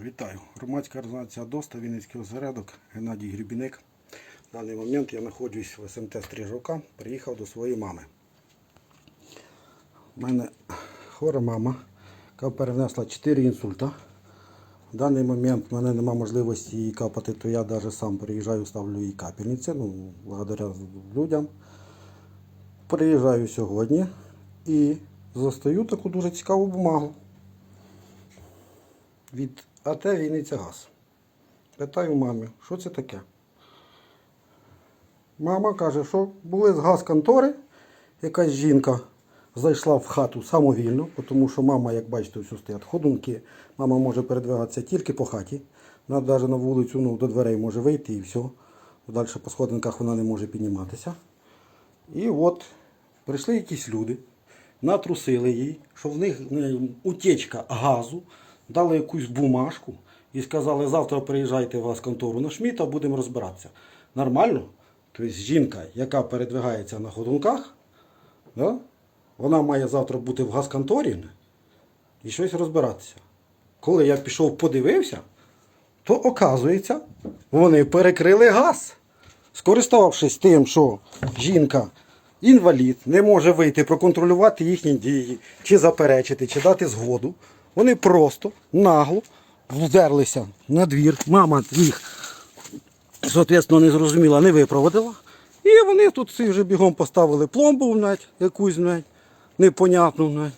Вітаю. Громадська організація ДОСТА, Вінницький осередок, Геннадій Грібіник. В даний момент я знаходжусь в СМТ Стрижовка, приїхав до своєї мами. У мене хвора мама, яка перенесла 4 інсульта. В даний момент в мене немає можливості її капати, то я навіть сам приїжджаю, ставлю їй капельниці, ну, благодаря людям. Приїжджаю сьогодні і застаю таку дуже цікаву бумагу від АТ Вінниця Газ. Питаю мамі, що це таке? Мама каже, що були з газконтори, якась жінка зайшла в хату самовільно, тому що мама, як бачите, все стоять ходунки. Мама може передвигатися тільки по хаті. Вона навіть на вулицю ну, до дверей може вийти і все. Далі по сходинках вона не може підніматися. І от прийшли якісь люди, натрусили їй, що в них е, утечка газу, дали якусь бумажку і сказали, завтра приїжджайте в контору на Шміта, будемо розбиратися. Нормально? Тобто жінка, яка передвигається на ходунках, да? вона має завтра бути в газконторі і щось розбиратися. Коли я пішов подивився, то оказується, вони перекрили газ. Скориставшись тим, що жінка інвалід не може вийти проконтролювати їхні дії, чи заперечити, чи дати згоду, вони просто нагло вдерлися на двір. Мама їх, соответственно, не зрозуміла, не випроводила. І вони тут всі вже бігом поставили пломбу навіть, якусь навіть, непонятну навіть.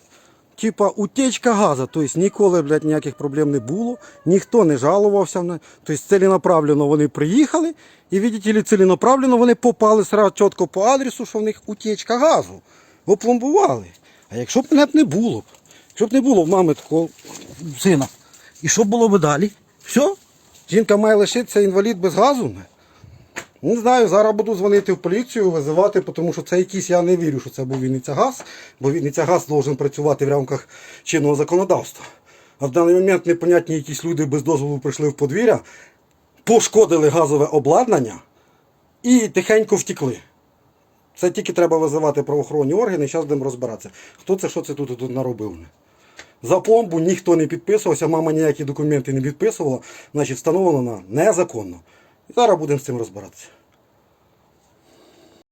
Типа утечка газу, тобто ніколи, блядь, ніяких проблем не було, ніхто не жалувався. Тобто ціленаправленно вони приїхали і, видите ціленаправленно вони попали сразу чітко по адресу, що в них утечка газу. Опломбували. А якщо б мене б не було, якщо б не було в мами такого сина, і що було б далі? Все? Жінка має лишитися інвалід без газу? Не? Не знаю, зараз буду дзвонити в поліцію, визивати, тому що це якийсь, я не вірю, що це був Вінниця Газ, бо Вінниця Газ должен працювати в рамках чинного законодавства. А в даний момент непонятні якісь люди без дозволу прийшли в подвір'я, пошкодили газове обладнання і тихенько втекли. Це тільки треба визивати правоохоронні органи, зараз будемо розбиратися. Хто це, що це тут наробив? За пломбу ніхто не підписувався, мама ніякі документи не підписувала, значить встановлено незаконно. І зараз будемо з цим розбиратися.